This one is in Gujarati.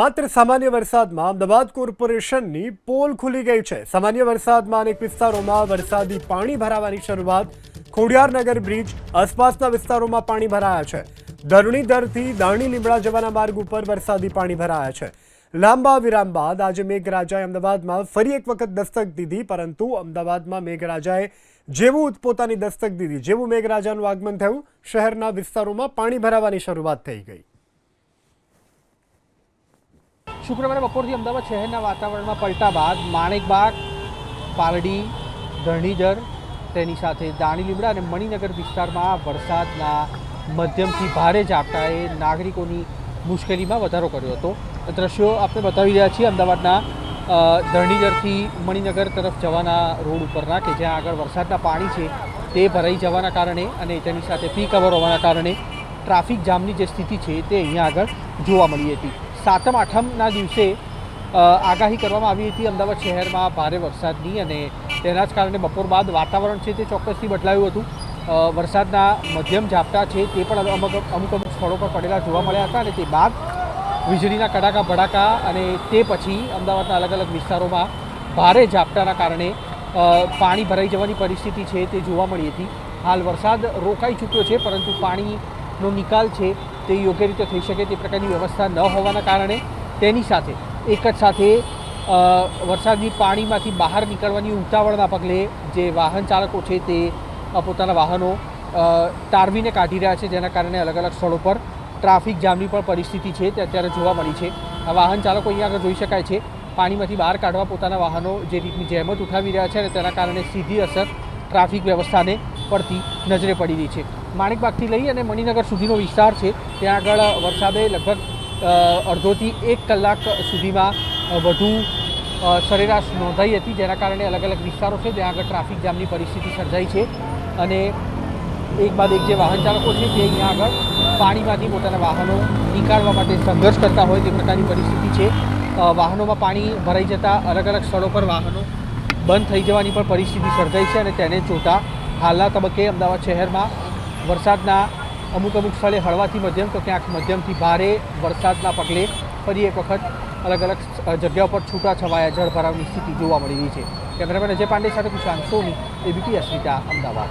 માત્ર સામાન્ય વરસાદમાં અમદાવાદ કોર્પોરેશનની પોલ ખુલી ગઈ છે. સામાન્ય વરસાદમાં અનેક વિસ્તારોમાં વરસાદી પાણી ભરાવાની શરૂઆત. ખોડિયારનગર બ્રિજ આસપાસના વિસ્તારોમાં પાણી ભરાયા છે. ધરણીધરથી દાણી લીમડા જવાના માર્ગ ઉપર વરસાદી પાણી ભરાયા છે. લાંબા વિરામ બાદ આજે મેઘરાજાએ અમદાવાદમાં ફરી એક વખત દસ્તક દીધી, પરંતુ અમદાવાદમાં મેઘરાજાએ જેવું પોતાની દસ્તક દીધી, જેવું મેઘરાજાનું આગમન થયું, શહેરના વિસ્તારોમાં પાણી ભરાવાની શરૂઆત થઈ ગઈ. શુક્રવારે બપોરથી અમદાવાદ શહેરના વાતાવરણમાં પલટા બાદ માણેકબાગ પાલડી, ધરણીધર, તેની સાથે દાણી લીમડા અને મણિનગર વિસ્તારમાં વરસાદના મધ્યમથી ભારે ઝાપટાએ નાગરિકોની મુશ્કેલીમાં વધારો કર્યો હતો. દ્રશ્યો આપણે બતાવી રહ્યા છીએ. અમદાવાદના ધરણીધરથી મણિનગર તરફ જવાના રોડ ઉપરના કે જ્યાં આગળ વરસાદના પાણી છે તે ભરાઈ જવાના કારણે અને તેની સાથે પીક અવર હોવાના કારણે ટ્રાફિક જામની જે સ્થિતિ છે તે અહીંયા આગળ જોવા મળી હતી. સાતમ, આઠમના દિવસે આગાહી કરવામાં આવી હતી. અમદાવાદ શહેરમાં ભારે વરસાદની અને તેના જ કારણે બપોર બાદ વાતાવરણ છે તે ચોક્કસથી બદલાયું હતું. વરસાદના મધ્યમ ઝાપટા છે તે પણ અમુક અમુક અમુક સ્થળો પર પડેલા જોવા મળ્યા હતા અને તે બાદ વીજળીના કડાકા, ભડાકા અને તે પછી અમદાવાદના અલગ અલગ વિસ્તારોમાં ભારે ઝાપટાના કારણે પાણી ભરાઈ જવાની પરિસ્થિતિ છે તે જોવા મળી હતી. હાલ વરસાદ રોકાઈ ચૂક્યો છે પરંતુ પાણીનો નિકાલ છે તે યોગ્ય રીતે થઈ શકે તે પ્રકારની વ્યવસ્થા ન હોવાના કારણે તેની સાથે એક જ સાથે વરસાદની પાણીમાંથી બહાર નીકળવાની ઉતાવળના પગલે જે વાહન ચાલકો છે તે પોતાના વાહનો તારવીને કાઢી રહ્યા છે, જેના કારણે અલગ અલગ સ્થળો પર ટ્રાફિક જામની પણ પરિસ્થિતિ છે તે અત્યારે જોવા મળી છે. આ વાહન ચાલકો અહીંયા આગળ જોઈ શકાય છે, પાણીમાંથી બહાર કાઢવા પોતાના વાહનો જે રીતની જહેમત ઉઠાવી રહ્યા છે અને તેના કારણે સીધી અસર ટ્રાફિક વ્યવસ્થાને પડતી નજરે પડી રહી છે. માણેકબાગથી લઈ અને મણિનગર સુધીનો વિસ્તાર છે. ત્યાં આગળ વરસાદે લગભગ અડધોથી એક કલાક સુધીમાં વધુ સરેરાશ નોંધાઈ હતી. જેના કારણે અલગ અલગ વિસ્તારો છે. ત્યાં આગળ ટ્રાફિક જામની પરિસ્થિતિ સર્જાઈ છે. અને એક બાદ એક જે વાહન ચાલકો છે તે અહીંયા આગળ પાણીમાંથી પોતાના વાહનો નીકાળવા માટે સંઘર્ષ કરતા હોય તે પ્રકારની પરિસ્થિતિ છે. વાહનોમાં પાણી ભરાઈ જતાં અલગ અલગ સ્થળો પર વાહનો બંધ થઈ જવાની પણ પરિસ્થિતિ સર્જાઈ છે અને તેને જોતા હાલના તબક્કે અમદાવાદ શહેરમાં વરસાદના અમુક અમુક સ્થળે હળવાથી મધ્યમ તો ક્યાંક મધ્યમથી ભારે વરસાદના પગલે ફરી એક વખત અલગ અલગ જગ્યા પર છૂટા છવાયા જળભરાવની સ્થિતિ જોવા મળી રહી છે. કેમેરામેન અજય પાંડે સાથે કુશાંત સોની, એબીપી અસ્મિતા, અમદાવાદ.